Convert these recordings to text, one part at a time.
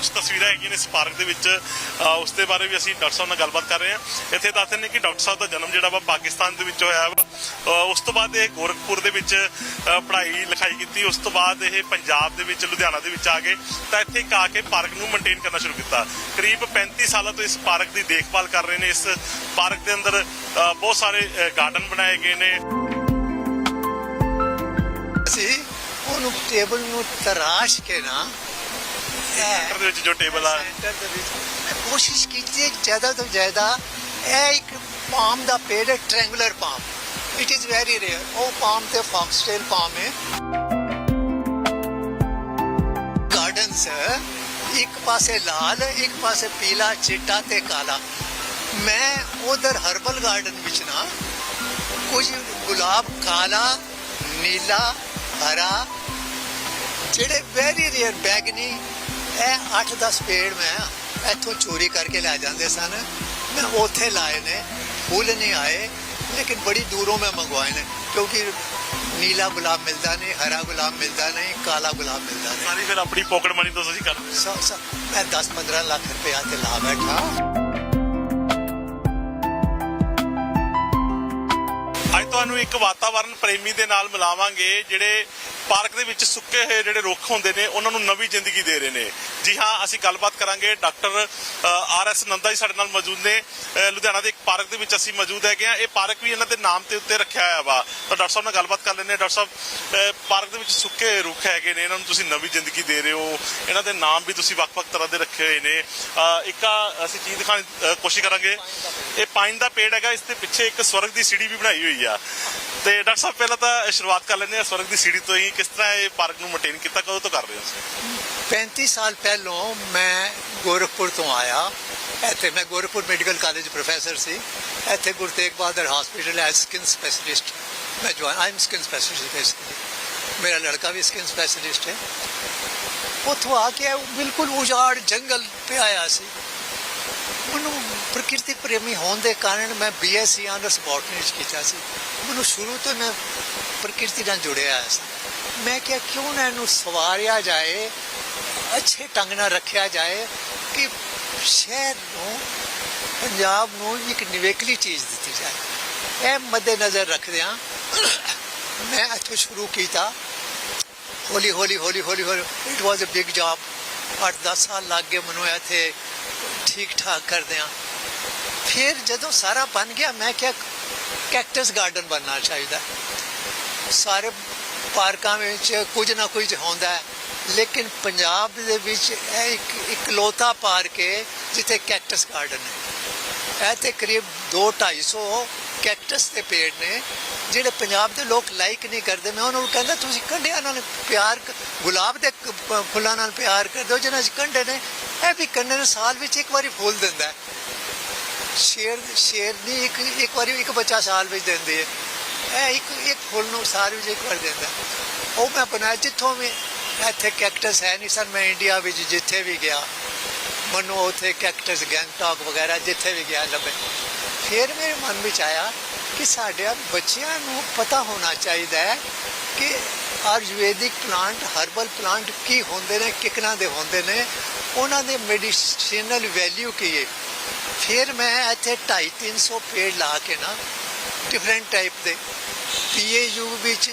ਕੁਝ ਤਸਵੀਰਾਂ ਹੈਗੀਆਂ ਨੇ ਇਸ ਪਾਰਕ ਦੇ ਵਿੱਚ। ਉਸ ਦੇ ਬਾਰੇ ਵੀ ਅਸੀਂ ਡਾਕਟਰ ਸਾਹਿਬ ਨਾਲ ਗੱਲਬਾਤ ਕਰ ਰਹੇ ਹਾਂ। ਇੱਥੇ ਦੱਸਦੇ ਨੇ ਕਿ ਡਾਕਟਰ ਸਾਹਿਬ ਦਾ ਜਨਮ ਜਿਹੜਾ ਵਾ ਪਾਕਿਸਤਾਨ ਦੇ ਵਿੱਚ ਹੋਇਆ ਵਾ। ਉਸ ਤੋਂ ਬਾਅਦ ਇਹ ਗੋਰਖਪੁਰ ਦੇ ਵਿੱਚ ਪੜ੍ਹਾਈ ਲਿਖਾਈ ਕੀਤੀ। ਉਸ ਤੋਂ ਬਾਅਦ ਇਹ ਪੰਜਾਬ ਦੇ ਵਿੱਚ, ਲੁਧਿਆਣਾ ਦੇ ਵਿੱਚ ਆ ਗਏ। ਤਾਂ ਇੱਥੇ ਆ ਕੇ ਪਾਰਕ ਨੂੰ ਮੇਨਟੇਨ ਕਰਨਾ ਸ਼ੁਰੂ ਕੀਤਾ। ਕਰੀਬ 35 ਸਾਲਾਂ ਤੋਂ ਇਸ ਪਾਰਕ ਦੀ ਦੇਖਭਾਲ ਕਰ ਰਹੇ ਨੇ। ਇਸ ਪਾਰਕ ਦੇ ਅੰਦਰ ਬਹੁਤ ਸਾਰੇ ਗਾਰਡਨ ਬਣਾਏ ਗਏ ਨੇ। ਅਸੀਂ ਉਹਨੂੰ ਟੇਬਲ ਨੂੰ ਤਰਾਸ਼ ਕੇ ਨਾ ਸੈਂਟਰ ਦੇ ਵਿੱਚ ਜੋ ਟੇਬਲ ਆ। ਸੈਂਟਰ ਦੇ ਵਿੱਚ। ਮੈਂ ਕੋਸ਼ਿਸ਼ ਕੀਤੀ ਹੈ ਕਿ ਜ਼ਿਆਦਾ ਤੋਂ ਜ਼ਿਆਦਾ ਇਹ ਇੱਕ ਪਾਮ ਦਾ ਪੇੜ ਹੈ triangular palm it is very rare ਉਹ ਪਾਮ ਤੇ ਫੌਕਸਟੇਲ ਪਾਮ ਹੈ। ਗਾਰਡਨਸ ਇੱਕ ਪਾਸੇ ਲਾਲ, ਇੱਕ ਪਾਸੇ ਪੀਲਾ, ਚਿੱਟਾ ਤੇ ਕਾਲਾ। ਮੈਂ ਉਧਰ ਹਰਬਲ ਗਾਰਡਨ ਵਿੱਚ ਨਾ, ਕੁਝ ਗੁਲਾਬ ਕਾਲਾ, ਨੀਲਾ, ਹਰਾ, ਜਿਹੜੇ ਵੈਰੀ ਰੇਅਰ ਬੈਗਨੀ ਇਹ 8-10 ਪੇੜ ਮੈਂ ਇੱਥੋਂ ਚੋਰੀ ਕਰਕੇ ਲੈ ਜਾਂਦੇ ਸਨ। ਮੈਂ ਉੱਥੇ ਲਾਏ ਨੇ ਫੁੱਲ ਨਹੀਂ ਆਏ ਲੇਕਿਨ ਬੜੀ ਦੂਰੋਂ ਮੈਂ ਮੰਗਵਾਏ ਨੇ ਕਿਉਂਕਿ ਨੀਲਾ ਗੁਲਾਬ ਮਿਲਦਾ ਨਹੀਂ ਹਰਾ ਗੁਲਾਬ ਮਿਲਦਾ ਨਹੀਂ ਕਾਲਾ ਗੁਲਾਬ ਮਿਲਦਾ ਨਹੀਂ। ਸਾਰੀ ਫਿਰ ਆਪਣੀ ਪਾਕਟ ਮਨੀ ਤੋਂ ਤੁਸੀਂ ਸੋ ਮੈਂ 10-15 ਲੱਖ ਰੁਪਇਆ ਤੇ ਲਾ ਬੈਠਾ। ਅੱਜ ਇੱਕ ਵਾਤਾਵਰਣ ਪ੍ਰੇਮੀ ਦੇ ਨਾਲ ਮਿਲਾਵਾਂਗੇ, ਜਿਹੜੇ ਪਾਰਕ ਦੇ ਵਿੱਚ ਸੁੱਕੇ ਹੋਏ ਜਿਹੜੇ ਰੁੱਖ ਹੁੰਦੇ ਨੇ, ਉਹਨਾਂ ਨੂੰ ਨਵੀਂ ਜ਼ਿੰਦਗੀ ਦੇ ਰਹੇ ਨੇ। ਜੀ ਹਾਂ, ਅਸੀਂ ਗੱਲਬਾਤ ਕਰਾਂਗੇ। ਡਾਕਟਰ ਆਰ ਐਸ ਨੰਦਾ ਜੀ ਸਾਡੇ ਨਾਲ ਮੌਜੂਦ ਨੇ। ਲੁਧਿਆਣਾ ਦੇ ਇੱਕ ਪਾਰਕ ਦੇ ਵਿੱਚ ਅਸੀਂ ਮੌਜੂਦ ਹੈਗੇ ਆ ਇਹ ਪਾਰਕ ਵੀ ਇਹਨਾਂ ਦੇ ਨਾਮ ਤੇ ਉੱਤੇ ਰੱਖਿਆ ਹੋਇਆ ਵਾ। ਤਾਂ ਡਾਕਟਰ ਸਾਹਿਬ ਨਾਲ ਗੱਲਬਾਤ ਕਰ ਲੈਂਦੇ ਹਾਂ। ਡਾਕਟਰ ਸਾਹਿਬ ਪਾਰਕ ਦੇ ਵਿੱਚ ਸੁੱਕੇ ਰੁੱਖ ਹੈਗੇ ਨੇ। ਇਹਨਾਂ ਨੂੰ ਤੁਸੀਂ ਨਵੀਂ ਜ਼ਿੰਦਗੀ ਦੇ ਰਹੇ ਹੋ। ਇਹਨਾਂ ਦੇ ਨਾਮ ਵੀ ਤੁਸੀਂ ਵੱਖ-ਵੱਖ ਤਰ੍ਹਾਂ ਦੇ ਰੱਖੇ ਹੋਏ ਨੇ। ਇੱਕ ਅਸੀਂ ਚੀਜ਼ ਦਿਖਾਉਣ ਦੀ ਕੋਸ਼ਿਸ਼ ਕਰਾਂਗੇ। ਇਹ ਪਾਈਨ ਦਾ ਪੇੜ ਹੈਗਾ। ਇਸ ਦੇ ਪਿੱਛੇ ਇੱਕ ਸਵਰਗ ਦੀ ਸੀੜੀ ਵੀ ਬਣਾਈ ਹੋਈ ਆ। ਤੇ ਡਾਕਟਰ ਸਾਹਿਬ, ਪਹਿਲਾਂ ਤਾਂ ਸ਼ੁਰੂਆਤ ਕਰ ਲੈਂਦੇ ਆ ਸਵਰਗ ਦੀ ਸੀੜੀ ਤੋਂ ਹੀ। ਕਿਸ ਤਰ੍ਹਾਂ ਇਹ ਪਾਰਕ ਨੂੰ ਮੇਨਟੇਨ ਕੀਤਾ, ਕਦੋਂ ਤੋਂ ਕਰ ਰਹੇ ਹੋ ਤੁਸੀਂ? 35 ਸਾਲ ਪਹਿਲੋਂ ਮੈਂ ਗੋਰਖਪੁਰ ਤੋਂ ਆਇਆ। ਇੱਥੇ ਮੈਂ ਗੋਰਖਪੁਰ ਮੈਡੀਕਲ ਕਾਲਜ ਪ੍ਰੋਫੈਸਰ ਸੀ। ਇੱਥੇ Guru Tegh Bahadur hospital as skin specialist ਮੈਂ join I am skin specialist basically ਮੇਰਾ ਲੜਕਾ ਵੀ ਸਕਿਨ ਸਪੈਸ਼ਲਿਸਟ ਹੈ। ਉੱਥੋਂ ਆ ਕੇ ਬਿਲਕੁਲ ਉਜਾੜ ਜੰਗਲ ਪਿਆ ਆਇਆ ਸੀ। ਮੈਨੂੰ ਪ੍ਰਕਿਰਤੀ ਪ੍ਰੇਮੀ ਹੋਣ ਦੇ ਕਾਰਨ ਮੈਂ ਬੀਐਸਸੀ ਆਨਰਸ ਬੋਟਨੀ ਚ ਕੀਤਾ ਸੀ। ਮੈਨੂੰ ਸ਼ੁਰੂ ਤੋਂ ਮੈਂ ਪ੍ਰਕਿਰਤੀ ਨਾਲ ਜੁੜਿਆ ਹੋਇਆ ਸੀ। ਮੈਂ ਕਿਹਾ ਕਿਉਂ ਨਾ ਇਹਨੂੰ ਸਵਾਰਿਆ ਜਾਏ, ਅੱਛੇ ਢੰਗ ਨਾਲ ਰੱਖਿਆ ਜਾਏ ਕਿ ਸ਼ਹਿਰ ਨੂੰ, ਪੰਜਾਬ ਨੂੰ ਇੱਕ ਨਿਵੇਕਲੀ ਚੀਜ਼ ਦਿੱਤੀ ਜਾਏ। ਇਹ ਮੱਦੇ ਨਜ਼ਰ ਰੱਖਦਿਆਂ ਮੈਂ ਇੱਥੋਂ ਸ਼ੁਰੂ ਕੀਤਾ। ਹੌਲੀ ਹੌਲੀ ਹੌਲੀ ਹੌਲੀ ਹੌਲੀ it was a big job 8-10 ਸਾਲ ਲੱਗ ਗਏ ਮੈਨੂੰ ਇੱਥੇ ਠੀਕ ਠਾਕ ਕਰਦਿਆਂ। ਫਿਰ ਜਦੋਂ ਸਾਰਾ ਬਣ ਗਿਆ, ਮੈਂ ਕਿਹਾ ਕੈਕਟਸ ਗਾਰਡਨ ਬਣਨਾ ਚਾਹੀਦਾ ਸਾਰੇ ਪਾਰਕਾਂ ਵਿੱਚ ਕੁਝ ਨਾ ਕੁਝ ਹੁੰਦਾ ਹੈ, ਲੇਕਿਨ ਪੰਜਾਬ ਦੇ ਵਿੱਚ ਇਹ ਇੱਕ ਇਕਲੌਤਾ ਪਾਰਕ ਹੈ, ਜਿੱਥੇ ਕੈਕਟਸ ਗਾਰਡਨ ਹੈ। ਇਹ ਤੇ ਕਰੀਬ 2-250 ਕੈਕਟਸ ਦੇ ਪੇੜ ਨੇ, ਜਿਹੜੇ ਪੰਜਾਬ ਦੇ ਲੋਕ ਲਾਈਕ ਨਹੀਂ ਕਰਦੇ। ਮੈਂ ਉਹਨਾਂ ਨੂੰ ਕਹਿੰਦਾ, ਤੁਸੀਂ ਕੰਢਿਆਂ ਨਾਲ ਪਿਆਰ ਗੁਲਾਬ ਦੇ ਫੁੱਲਾਂ ਨਾਲ ਪਿਆਰ ਕਰਦੇ ਹੋ ਜਿਹਨਾਂ 'ਚ ਕੰਢੇ ਨੇ, ਇਹ ਵੀ ਕੰਢੇ ਨੂੰ ਸਾਲ ਵਿੱਚ ਇੱਕ ਵਾਰੀ ਫੁੱਲ ਦਿੰਦਾ ਸ਼ੇਰ ਸ਼ੇਰ ਨਹੀਂ ਇੱਕ ਇੱਕ ਵਾਰੀ ਇੱਕ ਬੱਚਾ ਸਾਲ ਵਿੱਚ ਦਿੰਦੀ ਹੈ। ਇਹ ਇੱਕ ਇੱਕ ਫੁੱਲ ਨੂੰ ਸਾਲ ਵਿੱਚ ਇੱਕ ਵਾਰ ਦਿੰਦਾ ਉਹ ਮੈਂ ਬਣਾਇਆ ਜਿੱਥੋਂ ਵੀ, ਇੱਥੇ ਕੈਕਟਸ ਹੈ ਨਹੀਂ ਸਰ, ਮੈਂ ਇੰਡੀਆ ਵਿੱਚ ਜਿੱਥੇ ਵੀ ਗਿਆ, ਮੈਨੂੰ ਉੱਥੇ ਕੈਕਟਸ ਗੈਂਗਟੌਕ ਵਗੈਰਾ ਜਿੱਥੇ ਵੀ ਗਿਆ ਲੱਭੇ। ਫਿਰ ਮੇਰੇ ਮਨ ਵਿੱਚ ਆਇਆ ਕਿ ਸਾਡੇ ਬੱਚਿਆਂ ਨੂੰ ਪਤਾ ਹੋਣਾ ਚਾਹੀਦਾ ਹੈ ਕਿ ਆਯੁਰਵੈਦਿਕ ਪਲਾਂਟ ਹਰਬਲ ਪਲਾਂਟ ਕੀ ਹੁੰਦੇ ਨੇ ਕਿਕਨਾਂ ਦੇ ਹੁੰਦੇ ਨੇ, ਉਹਨਾਂ ਦੇ ਮੈਡੀਸਿਨਲ ਵੈਲਿਊ ਕੀ ਹੈ। ਫਿਰ ਮੈਂ ਇੱਥੇ 250 300 ਪੇੜ ਲਾ ਕੇ ਨਾ ਡਿਫਰੈਂਟ ਟਾਈਪ ਦੇ ਪੀਏਯੂ ਵਿੱਚ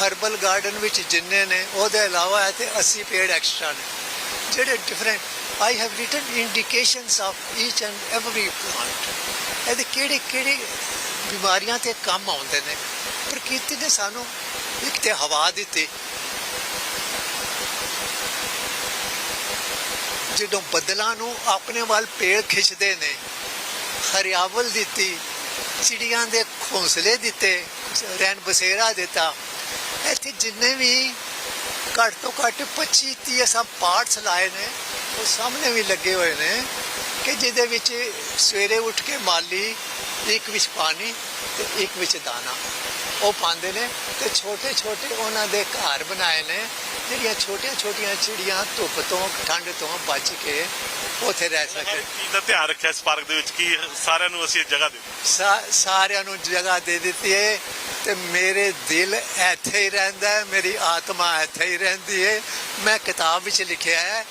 ਹਰਬਲ ਗਾਰਡਨ ਵਿੱਚ ਜਿੰਨੇ ਨੇ, ਉਹਦੇ ਇਲਾਵਾ ਇੱਥੇ 80 ਪੇੜ ਐਕਸਟਰਾ ਨੇ, ਜਿਹੜੇ different I have written indications of each and every plant ਇਹਦੇ ਕਿਹੜੇ ਕਿਹੜੇ ਬਿਮਾਰੀਆਂ ਤੇ ਕੰਮ ਆਉਂਦੇ ਨੇ? ਪ੍ਰਕਿਰਤੀ ਨੇ ਸਾਨੂੰ ਇੱਕ ਤੇ ਹਵਾ ਦਿੱਤੀ ਜਦੋਂ ਬੱਦਲਾਂ ਨੂੰ ਆਪਣੇ ਵੱਲ ਪੇੜ ਖਿੱਚਦੇ ਨੇ, ਹਰਿਆਵਲ ਦਿੱਤੀ, ਚਿੜੀਆਂ ਦੇ ਘੋਂਸਲੇ ਦਿੱਤੇ ਰਹਿਣ ਬਸੇਰਾ ਦਿੱਤਾ। ਇੱਥੇ ਜਿੰਨੇ ਵੀ ਘੱਟ ਤੋਂ ਘੱਟ 25 30 ਅਸਾਂ ਪਾਰਟਸ ਲਾਏ ਨੇ, ਉਹ ਸਾਹਮਣੇ ਵੀ ਲੱਗੇ ਹੋਏ ਨੇ ਕਿ ਜਿਹਦੇ ਵਿੱਚ ਸਵੇਰੇ ਉੱਠ ਕੇ ਮਾਲੀ, ਇੱਕ ਵਿੱਚ ਪਾਣੀ ਤੇ ਇੱਕ ਵਿੱਚ ਦਾਣਾ। ਉਹ ਪਾਉਂਦੇ ਨੇ ਤੇ ਛੋਟੇ ਛੋਟੇ ਉਹਨਾਂ ਦੇ ਘਰ ਬਣਾਏ ਨੇ। ਜਿਹੜੀਆਂ ਛੋਟੀਆਂ ਛੋਟੀਆਂ ਚਿੜੀਆਂ ਧੁੱਪ ਤੋਂ ਠੰਡ ਤੋਂ ਬਚ ਕੇ ਉੱਥੇ ਰਹਿ ਹਰ ਸਕੇ ਇੱਕ ਚੀਜ਼ ਦਾ ਧਿਆਨ ਰੱਖਿਆ ਇਸ ਪਾਰਕ ਦੇ ਵਿੱਚ? ਕਿ ਸਾਰਿਆਂ ਨੂੰ ਅਸੀਂ ਜਗ੍ਹਾ ਦੇ ਸਾ- ਸਾਰਿਆਂ ਨੂੰ ਜਗ੍ਹਾ ਦੇ ਦਿੱਤੀ ਹੈ ਤੇ ਮੇਰੇ ਦਿਲ ਇੱਥੇ ਹੀ ਰਹਿੰਦਾ ਹੈ ਮੇਰੀ ਆਤਮਾ ਇੱਥੇ ਹੀ ਰਹਿੰਦੀ ਹੈ ਮੈਂ ਕਿਤਾਬ ਵਿੱਚ ਲਿਖਿਆ ਹੈ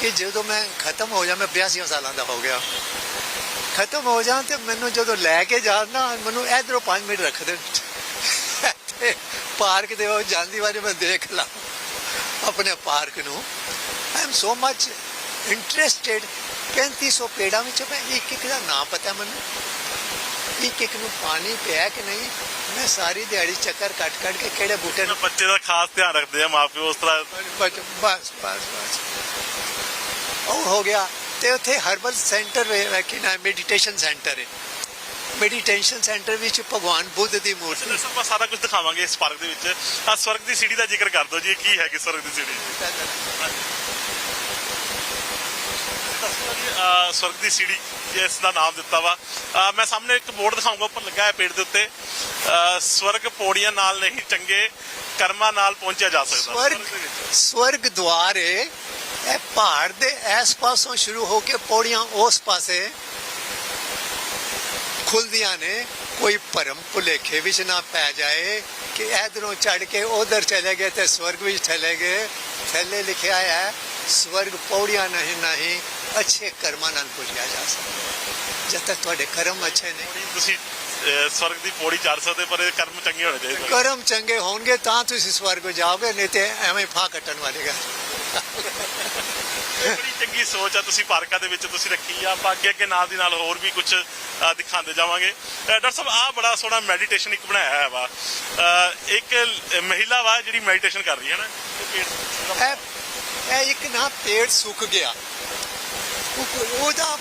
ਕਿ ਜਦੋਂ ਮੈਂ ਖਤਮ ਹੋ ਜਾ ਮੈਂ 82 ਸਾਲਾਂ ਦਾ ਹੋ ਗਿਆ। ਖਤਮ ਹੋ ਜਾ ਤੇ ਮੈਨੂੰ ਜਦੋਂ ਲੈ ਕੇ ਜਾਣ ਨਾ ਮੈਨੂੰ ਇਧਰੋਂ 5 ਮਿੰਟ ਰੱਖ ਦੇ ਇੱਥੇ ਪਾਰਕ ਦੇ ਉਹ ਜਾਂਦੀ ਵਾਰੀ ਮੈਂ ਦੇਖ ਲਾਂ। ਆਪਣੇ ਪਾਰਕ ਨੂੰ। I am so much interested 3500 ਪੇੜਾਂ ਵਿੱਚ ਮੈਂ ਇੱਕ ਇੱਕ ਦਾ ਨਾਮ ਪਤਾ ਮੈਨੂੰ। ਇੱਕ ਇੱਕ ਨੂੰ ਪਾਣੀ ਪਿਆ ਕਿ ਨਹੀਂ? ਮੈਂ ਸਾਰੀ ਦਿਹਾੜੀ ਚੱਕਰ ਕੱਟ ਕੱਟ ਕੇ ਕਿਹੜੇ ਬੂਟੇ ਨੂੰ ਬੱਚੇ ਦਾ ਖਾਸ ਧਿਆਨ ਰੱਖਦੇ ਆ ਮਾਪਿਓ ਉਸ ਤਰ੍ਹਾਂ। ਬਸ ਬਸ ਬਸ। ਉਹ ਹੋ ਗਿਆ। ਤੇ ਉੱਥੇ ਹਰਬਲ ਸੈਂਟਰ ਹੈ ਕਿ ਨਾ ਮੈਡੀਟੇਸ਼ਨ ਸੈਂਟਰ ਹੈ। ਮੈਡੀਟੇਸ਼ਨ ਸੈਂਟਰ ਵਿੱਚ ਭਗਵਾਨ ਬੁੱਧ ਦੀ ਮੂਰਤੀ। ਆਪਾਂ ਸਾਰਾ ਕੁਝ ਦਿਖਾਵਾਂਗੇ ਇਸ ਪਾਰਕ ਦੇ ਵਿੱਚ। ਆ ਸਵਰਗ ਦੀ ਸੀੜੀ ਦਾ ਜ਼ਿਕਰ ਕਰ ਦਿਓ ਜੀ ਕੀ ਹੈ ਕਿ ਸਵਰਗ ਦੀ ਸੀੜੀ? ਸਵਰਗ ਦੀ ਸੀੜੀ ਇਸ ਦਾ ਨਾਮ ਦਿੱਤਾ ਵਾ। ਮੈਂ ਸਾਹਮਣੇ ਇੱਕ ਬੋਰਡ ਦਿਖਾਉਂਗਾ ਉੱਪਰ ਲੱਗਾ ਹੈ ਪੇੜ ਦੇ ਉੱਤੇ। ਸਵਰਗ ਪੌੜੀਆਂ ਨਾਲ ਨਹੀਂ ਚੰਗੇ ਕਰਮਾਂ ਨਾਲ ਪਹੁੰਚਿਆ ਜਾ ਸਕਦਾ। ਸਵਰਗ। ਸਵਰਗ ਦੁਆਰ ਹੈ ਇਹ ਪਹਾੜ ਦੇ ਇਸ ਪਾਸੋਂ ਸ਼ੁਰੂ ਹੋ ਕੇ ਪੌੜੀਆਂ ਉਸ ਪਾਸੇ ਖੁੱਲਦੀਆਂ ਨੇ ਕੋਈ ਭਰਮ ਭੁਲੇਖੇ ਵਿੱਚ ਨਾ ਪੈ ਜਾਏ ਕਿ ਇਧਰੋਂ ਚੜ ਕੇ ਉਧਰ ਚਲੇ ਗਏ ਤੇ ਸਵਰਗ ਵਿੱਚ ਚਲੇ ਗਏ। ਥੱਲੇ ਲਿਖਿਆ ਹੈ ਸਵਰਗ ਪੌੜੀਆਂ ਨਹੀਂ ਨਹੀਂ ਅੱਛੇ ਕਰਮਾਂ ਨਾਲ ਪੁੱਜਿਆ ਜਾ ਸਕਦਾ। ਜਦ ਤੱਕ ਤੁਹਾਡੇ ਕਰਮ ਅੱਛੇ ਨੇ। ਤੁਸੀਂ ਸਵਰਗ ਦੀ ਪੌੜੀ ਚੜ ਸਕਦੇ ਪਰ ਇਹ ਕਰਮ ਚੰਗੇ ਹੋਣੇ ਚਾਹੀਦੇ ਕਰਮ ਚੰਗੇ ਹੋਣਗੇ ਤਾਂ ਤੁਸੀਂ ਸਵਰਗ ਜਾਓਗੇ ਨਹੀਂ ਤੇ ਐਵੇਂ ਫਾਂ ਕੱਟਣ ਵਾਲੇਗਾ ਇਹ ਬੜੀ ਚੰਗੀ ਸੋਚ ਆ ਤੁਸੀਂ ਪਾਰਕਾਂ ਦੇ ਵਿੱਚ ਤੁਸੀਂ ਰੱਖੀ ਆ। ਆਪਾਂ ਅੱਗੇ ਅੱਗੇ ਨਾਲ ਦੀ ਨਾਲ ਹੋਰ ਵੀ ਕੁਝ ਦਿਖਾਉਂਦੇ ਜਾਵਾਂਗੇ। ਡਾਕਟਰ ਸਾਹਿਬ ਆ ਬੜਾ ਸੋਹਣਾ ਮੈਡੀਟੇਸ਼ਨ ਇੱਕ ਬਣਾਇਆ ਹੋਇਆ ਵਾ। ਇੱਕ ਮਹਿਲਾ ਵਾ ਜਿਹੜੀ ਮੈਡੀਟੇਸ਼ਨ ਕਰ ਰਹੀ ਹੈ ਨਾ ਇਹ ਇਹ ਇੱਕ ਨਾ ਪੇੜ ਸੁੱਕ ਗਿਆ। ਉਹਦਾ,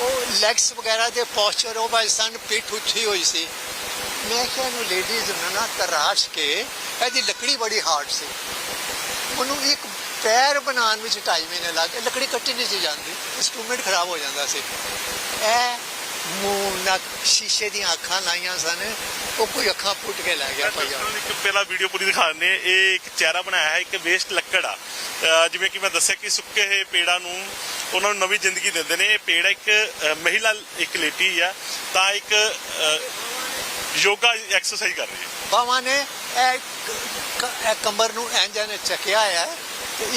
ਉਹ ਲੈਗਸ ਵਗੈਰਾ ਦੇ ਪੋਸਚਰ ਉਹ ਬਾਈ ਸਨ ਪਿੱਠ ਉੱਠੀ ਹੋਈ ਸੀ। ਮੈਂ ਕਿਹਾ ਨੂੰ ਲੇਡੀਜ਼ ਨੂੰ ਨਾ ਤਰਾਸ਼ ਕੇ, ਇਹਦੀ ਲੱਕੜੀ ਬੜੀ ਹਾਰਡ ਸੀ। ਉਹਨੂੰ ਇੱਕ ਪੈਰ ਬਣਾਉਣ ਵਿੱਚ ਢਾਈ ਮਹੀਨੇ ਲੱਗ ਗਏ ਲੱਕੜੀ ਕੱਟੀ ਨਹੀਂ ਸੀ ਜਾਂਦੀ ਇੰਸਟਰੂਮੈਂਟ ਖਰਾਬ ਹੋ ਜਾਂਦਾ ਸੀ। ਇਹ ਮੂੰਹ ਨੱਕ ਸ਼ੀਸ਼ੇ ਦੀਆਂ ਅੱਖਾਂ ਲਾਈਆਂ ਸਨ ਉਹ ਕੋਈ ਅੱਖਾਂ ਪੁੱਟ ਕੇ ਲੈ ਗਿਆ ਤੁਹਾਨੂੰ ਇੱਕ ਪਹਿਲਾ ਵੀਡੀਓ ਪੂਰੀ ਦਿਖਾਉਂਦੇ ਇਹ ਇੱਕ ਚਿਹਰਾ ਬਣਾਇਆ ਹੈ ਇੱਕ ਵੇਸਟ ਲੱਕੜ ਆ। ਜਿਵੇਂ ਕਿ ਮੈਂ ਦੱਸਿਆ ਕਿ ਸੁੱਕੇ ਹੋਏ ਪੇੜਾਂ ਨੂੰ ਉਹਨਾਂ ਨੂੰ ਨਵੀਂ ਜ਼ਿੰਦਗੀ ਦਿੰਦੇ ਨੇ। ਇਹ ਪੇੜ ਇੱਕ ਮਹਿਲਾ ਇੱਕ ਲੇਟੀ ਆ ਤਾਂ ਇੱਕ ਯੋਗਾ ਐਕਸਰਸਾਈਜ਼ ਕਰ ਰਹੀ ਹੈ। ਬਾਵਾਂ ਨੇ ਇਹ ਕ- ਕ- ਇਹ ਕਮਰ ਨੂੰ ਇੰਜ ਨੇ ਚੱਕਿਆ ਤੇ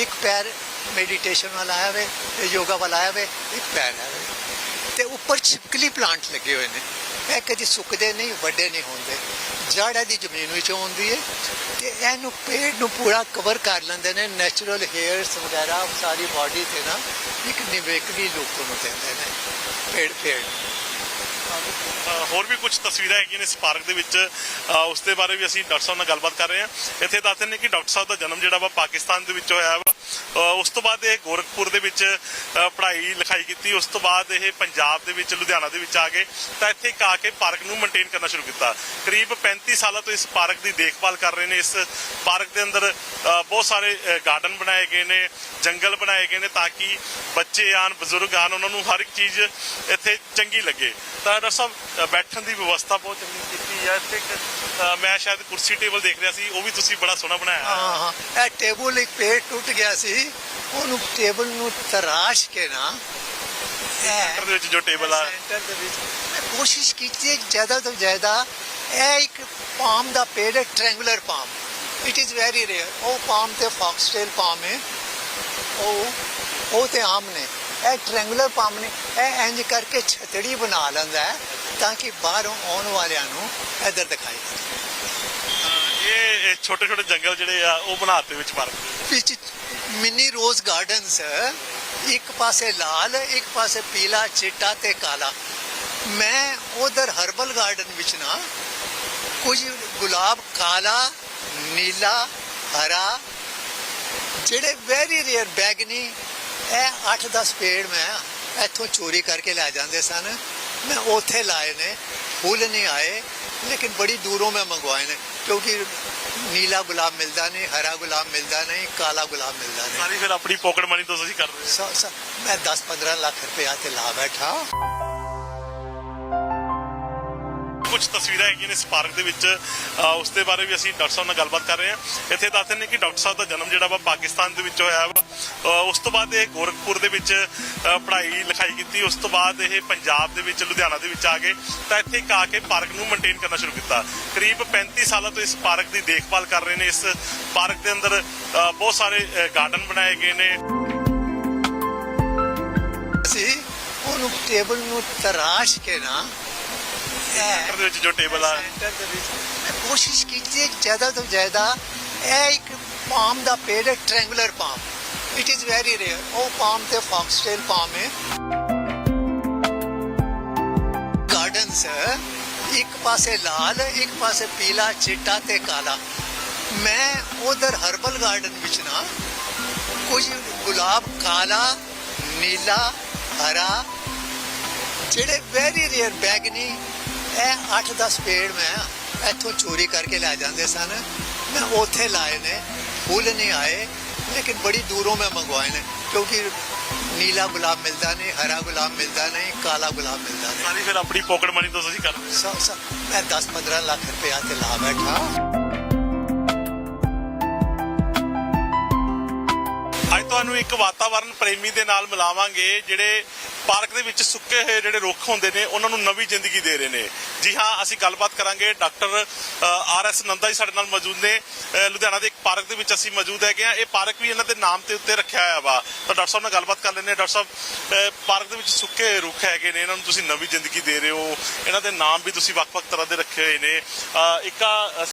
ਇੱਕ ਪੈਰ ਮੈਡੀਟੇਸ਼ਨ ਵਾਲਾ ਆਇਆ ਵੇ ਤੇ ਯੋਗਾ ਵਾਲਾ ਆਇਆ ਵੇ, ਇੱਕ ਪੈਰ ਹੈ ਤੇ ਉੱਪਰ ਛਿਪਕਲੀ ਪਲਾਂਟ ਲੱਗੇ ਹੋਏ ਨੇ। ਇਹ ਕਦੀ ਸੁੱਕਦੇ ਨਹੀਂ, ਵੱਡੇ ਨਹੀਂ ਹੁੰਦੇ। ਜੜ ਇਹਦੀ ਜ਼ਮੀਨ ਵਿੱਚ ਹੁੰਦੀ ਹੈ ਤੇ ਇਹਨੂੰ ਪੇੜ ਨੂੰ ਪੂਰਾ ਕਵਰ ਕਰ ਲੈਂਦੇ ਨੇ। ਨੈਚੁਰਲ ਹੇਅਰਸ ਵਗੈਰਾ ਸਾਰੀ ਬਾਡੀ ਤੇ ਨਾ ਇੱਕ ਨਿਵੇਕਲੀ ਲੁੱਕ ਨੂੰ ਦਿੰਦੇ ਨੇ। ਪੇੜ ਪੇੜ ਨੂੰ। ਹੋਰ ਵੀ ਕੁਝ ਤਸਵੀਰਾਂ ਹੈਗੀਆਂ ਨੇ ਇਸ ਪਾਰਕ ਦੇ ਵਿੱਚ। ਅਹ ਉਸ ਦੇ ਬਾਰੇ ਵੀ ਅਸੀਂ ਡਾਕਟਰ ਸਾਹਿਬ ਨਾਲ ਗੱਲਬਾਤ ਕਰ ਰਹੇ ਹਾਂ। ਇੱਥੇ ਦੱਸਦੇ ਨੇ ਕਿ ਡਾਕਟਰ ਸਾਹਿਬ ਦਾ ਜਨਮ ਜਿਹੜਾ ਵਾ ਪਾਕਿਸਤਾਨ ਦੇ ਵਿੱਚ ਹੋਇਆ ਵਾ। ਅਹ ਉਸ ਤੋਂ ਬਾਅਦ ਇਹ ਗੋਰਖਪੁਰ ਦੇ ਵਿੱਚ, ਅਹ ਪੜ੍ਹਾਈ ਲਿਖਾਈ ਕੀਤੀ। ਉਸ ਤੋਂ ਬਾਅਦ ਇਹ ਪੰਜਾਬ ਦੇ ਵਿੱਚ, ਲੁਧਿਆਣਾ ਦੇ ਵਿੱਚ ਆ ਗਏ। ਤਾਂ ਇੱਥੇ ਇੱਕ ਆ ਕੇ ਪਾਰਕ ਨੂੰ ਮੇਨਟੇਨ ਕਰਨਾ ਸ਼ੁਰੂ ਕੀਤਾ। ਕਰੀਬ 35 ਸਾਲਾਂ ਤੋਂ ਇਸ ਪਾਰਕ ਦੀ ਦੇਖਭਾਲ ਕਰ ਰਹੇ ਨੇ। ਇਸ ਪਾਰਕ ਦੇ ਅੰਦਰ, ਅਹ ਬਹੁਤ ਸਾਰੇ ਗਾਰਡਨ ਬਣਾਏ ਗਏ ਨੇ, ਜੰਗਲ ਬਣਾਏ ਗਏ ਨੇ ਤਾਂ ਕਿ ਬੱਚੇ ਆਣ, ਬਜ਼ੁਰਗ ਆਣ, ਉਹਨਾਂ ਨੂੰ ਹਰ ਇੱਕ ਚੀਜ਼ ਇੱਥੇ ਚੰਗੀ ਲੱਗੇ। ਤਾਂ ਡਾਕਟਰ ਸਾਹਿਬ ਬੈਠਣ ਦੀ ਵਿਵਸਥਾ ਬਹੁਤ ਚੰਗੀ ਕੀਤੀ ਹੈ। ਇੱਥੇ ਇੱਕ ਅ, ਮੈਂ ਸ਼ਾਇਦ ਕੁਰਸੀ ਟੇਬਲ ਦੇਖ ਰਿਹਾ ਸੀ ਉਹ ਵੀ ਤੁਸੀਂ ਬੜਾ ਸੋਹਣਾ ਬਣਾਇਆ। ਹੈ। ਹਾਂ ਹਾਂ। ਇਹ ਟੇਬਲ ਇੱਕ ਪੇੜ ਟੁੱਟ ਗਿਆ ਸੀ। ਉਹਨੂੰ ਟੇਬਲ ਨੂੰ ਤਰਾਸ਼ ਕੇ ਨਾ ਸੈਂਟਰ ਦੇ ਵਿੱਚ ਜੋ ਟੇਬਲ ਆ। ਸੈਂਟਰ ਦੇ ਵਿੱਚ ਮੈਂ ਕੋਸ਼ਿਸ਼ ਕੀਤੀ ਹੈ ਕਿ ਜ਼ਿਆਦਾ ਤੋਂ ਜ਼ਿਆਦਾ ਇਹ ਇੱਕ ਪਾਮ ਦਾ ਪੇੜ ਹੈ triangular palm it is very rare ਉਹ ਪਾਮ ਤੇ ਫੌਕਸਟੇਲ ਪਾਮ ਹੈ। ਉਹ ਉਹ ਤੇ ਆਮ ਨੇ। ਇਹ ਟ੍ਰਾਇੰਗੂਲਰ ਪਾਮ ਨੇ ਇਹ ਇੰਜ ਕਰਕੇ ਛਤੜੀ ਬਣਾ ਲੈਂਦਾ ਹੈ ਤਾਂ ਕਿ ਬਾਹਰੋਂ ਆਉਣ ਵਾਲਿਆਂ ਨੂੰ ਇੱਧਰ ਦਿਖਾਈ ਇਹ ਛੋਟੇ ਛੋਟੇ ਜੰਗਲ ਜਿਹੜੇ ਆ ਉਹ ਬਣਾਤੇ ਵਿੱਚ ਪਾਰਕ ਵਿੱਚ ਮਿਨੀ ਰੋਜ਼ ਗਾਰਡਨਸ ਇੱਕ ਪਾਸੇ ਲਾਲ ਇੱਕ ਪਾਸੇ ਪੀਲਾ ਚਿੱਟਾ ਤੇ ਕਾਲਾ। ਮੈਂ ਉਧਰ ਹਰਬਲ ਗਾਰਡਨ ਵਿੱਚ ਨਾ ਕੁਝ ਗੁਲਾਬ ਕਾਲਾ ਨੀਲਾ ਹਰਾ ਜਿਹੜੇ ਵੈਰੀ ਰੇਅਰ ਬੈਗਨੀ ਇਹ 8-10 ਪੇੜ ਮੈਂ ਇੱਥੋਂ ਚੋਰੀ ਕਰਕੇ ਲੈ ਜਾਂਦੇ ਸਨ। ਮੈਂ ਉੱਥੇ ਲਾਏ ਨੇ ਫੁੱਲ ਨਹੀਂ ਆਏ ਲੇਕਿਨ ਬੜੀ ਦੂਰੋਂ ਮੈਂ ਮੰਗਵਾਏ ਨੇ ਕਿਉਂਕਿ ਨੀਲਾ ਗੁਲਾਬ ਮਿਲਦਾ ਨਹੀਂ ਹਰਾ ਗੁਲਾਬ ਮਿਲਦਾ ਨਹੀਂ ਕਾਲਾ ਗੁਲਾਬ ਮਿਲਦਾ ਨਹੀਂ। ਸਾਰੀ ਫਿਰ ਆਪਣੀ ਪੋਕਟ ਮਨੀ ਤੋਂ ਤੁਸੀਂ ਕਰ ਰਹੇ ਹੋ। ਸ- ਸ- ਮੈਂ 10-15 ਲੱਖ ਰੁਪਇਆ ਤੇ ਲਾ ਬੈਠਾ। ਕੁਝ ਤਸਵੀਰਾਂ ਹੈਗੀਆਂ ਨੇ ਇਸ ਪਾਰਕ ਦੇ ਵਿੱਚ। ਉਸ ਦੇ ਬਾਰੇ ਵੀ ਅਸੀਂ ਡਾਕਟਰ ਸਾਹਿਬ ਨਾਲ ਗੱਲਬਾਤ ਕਰ ਰਹੇ ਹਾਂ। ਇੱਥੇ ਦੱਸਦੇ ਨੇ ਕਿ ਡਾਕਟਰ ਸਾਹਿਬ ਦਾ ਜਨਮ ਜਿਹੜਾ ਵਾ ਪਾਕਿਸਤਾਨ ਦੇ ਵਿੱਚ ਹੋਇਆ ਵਾ। ਉਸ ਤੋਂ ਬਾਅਦ ਇਹ ਗੋਰਖਪੁਰ ਦੇ ਵਿੱਚ ਪੜ੍ਹਾਈ ਲਿਖਾਈ ਕੀਤੀ। ਉਸ ਤੋਂ ਬਾਅਦ ਇਹ ਪੰਜਾਬ ਦੇ ਵਿੱਚ, ਲੁਧਿਆਣਾ ਦੇ ਵਿੱਚ ਆ ਗਏ। ਤਾਂ ਇੱਥੇ ਇੱਕ ਆ ਕੇ ਪਾਰਕ ਨੂੰ ਮੇਨਟੇਨ ਕਰਨਾ ਸ਼ੁਰੂ ਕੀਤਾ। ਕਰੀਬ 35 ਸਾਲਾਂ ਤੋਂ ਇਸ ਪਾਰਕ ਦੀ ਦੇਖਭਾਲ ਕਰ ਰਹੇ ਨੇ। ਇਸ ਪਾਰਕ ਦੇ ਅੰਦਰ ਬਹੁਤ ਸਾਰੇ ਗਾਰਡਨ ਬਣਾਏ ਗਏ ਨੇ। ਨੂੰ ਟੇਬਲ ਨੂੰ ਤਰਾਸ਼ ਕੇ ਨਾ ਸੈਂਟਰ ਦੇ ਵਿੱਚ ਜੋ ਟੇਬਲ ਆ। ਸੈਂਟਰ ਦੇ ਵਿੱਚ। ਮੈਂ ਕੋਸ਼ਿਸ਼ ਕੀਤੀ ਹੈ ਜ਼ਿਆਦਾ ਤੋਂ ਜ਼ਿਆਦਾ ਇਹ ਇੱਕ ਪਾਮ ਦਾ ਪੇੜ ਹੈ triangular palm it is very rare ਉਹ ਪਾਮ ਤੇ ਫੌਕਸਟੇਲ ਪਾਮ ਹੈ। ਗਾਰਡਨਸ ਇੱਕ ਪਾਸੇ ਲਾਲ, ਇੱਕ ਪਾਸੇ ਪੀਲਾ, ਚਿੱਟਾ ਤੇ ਕਾਲਾ। ਮੈਂ ਉਧਰ ਹਰਬਲ ਗਾਰਡਨ ਵਿੱਚ ਨਾ, ਕੁਝ ਗੁਲਾਬ ਕਾਲਾ, ਨੀਲਾ, ਹਰਾ, ਜਿਹੜੇ ਵੈਰੀ ਰੇਅਰ ਬੈਗਨੀ ਇਹ 8-10 ਪੇੜ ਮੈਂ ਇੱਥੋਂ ਚੋਰੀ ਕਰਕੇ ਲੈ ਜਾਂਦੇ ਸਨ। ਮੈਂ ਉੱਥੇ ਲਾਏ ਨੇ ਫੁੱਲ ਨਹੀਂ ਆਏ ਲੇਕਿਨ ਬੜੀ ਦੂਰੋਂ ਮੈਂ ਮੰਗਵਾਏ ਨੇ ਕਿਉਂਕਿ ਨੀਲਾ ਗੁਲਾਬ ਮਿਲਦਾ ਨਹੀਂ ਹਰਾ ਗੁਲਾਬ ਮਿਲਦਾ ਨਹੀਂ ਕਾਲਾ ਗੁਲਾਬ ਮਿਲਦਾ ਨਹੀਂ। ਸਾਰੀ ਫਿਰ ਆਪਣੀ ਪਾਕਟ ਮਨੀ ਤੋਂ ਤੁਸੀਂ ਕਰਦੇ ਹੋ। ਸਭ ਸਭ ਮੈਂ 10-15 ਲੱਖ ਰੁਪਇਆ ਤੇ ਲਾ ਬੈਠਾ। ਤੁਹਾਨੂੰ ਇੱਕ ਵਾਤਾਵਰਣ ਪ੍ਰੇਮੀ ਦੇ ਨਾਲ ਮਿਲਾਵਾਂਗੇ ਜਿਹੜੇ ਪਾਰਕ ਦੇ ਵਿੱਚ ਸੁੱਕੇ ਹੋਏ ਜਿਹੜੇ ਰੁੱਖ ਹੁੰਦੇ ਨੇ ਉਹਨਾਂ ਨੂੰ ਨਵੀਂ ਜ਼ਿੰਦਗੀ ਦੇ ਰਹੇ ਨੇ। ਜੀ ਹਾਂ ਅਸੀਂ ਗੱਲਬਾਤ ਕਰਾਂਗੇ। ਡਾਕਟਰ ਆਰ ਐਸ ਨੰਦਾ ਜੀ ਸਾਡੇ ਨਾਲ ਮੌਜੂਦ ਨੇ। ਲੁਧਿਆਣਾ ਦੇ ਇੱਕ ਪਾਰਕ ਦੇ ਵਿੱਚ ਅਸੀਂ ਮੌਜੂਦ ਹੈਗੇ ਆ ਇਹ ਪਾਰਕ ਵੀ ਇਹਨਾਂ ਦੇ ਨਾਮ ਤੇ ਉੱਤੇ ਰੱਖਿਆ ਹੋਇਆ ਵਾ। ਤਾਂ ਡਾਕਟਰ ਸਾਹਿਬ ਨਾਲ ਗੱਲਬਾਤ ਕਰ ਲੈਂਦੇ ਹਾਂ। ਡਾਕਟਰ ਸਾਹਿਬ ਪਾਰਕ ਦੇ ਵਿੱਚ ਸੁੱਕੇ ਹੋਏ ਰੁੱਖ ਹੈਗੇ ਨੇ। ਇਹਨਾਂ ਨੂੰ ਤੁਸੀਂ ਨਵੀਂ ਜ਼ਿੰਦਗੀ ਦੇ ਰਹੇ ਹੋ। ਇਹਨਾਂ ਦੇ ਨਾਮ ਵੀ ਤੁਸੀਂ ਵੱਖ-ਵੱਖ ਤਰ੍ਹਾਂ ਦੇ ਰੱਖੇ ਹੋਏ ਨੇ। ਅ, ਇੱਕ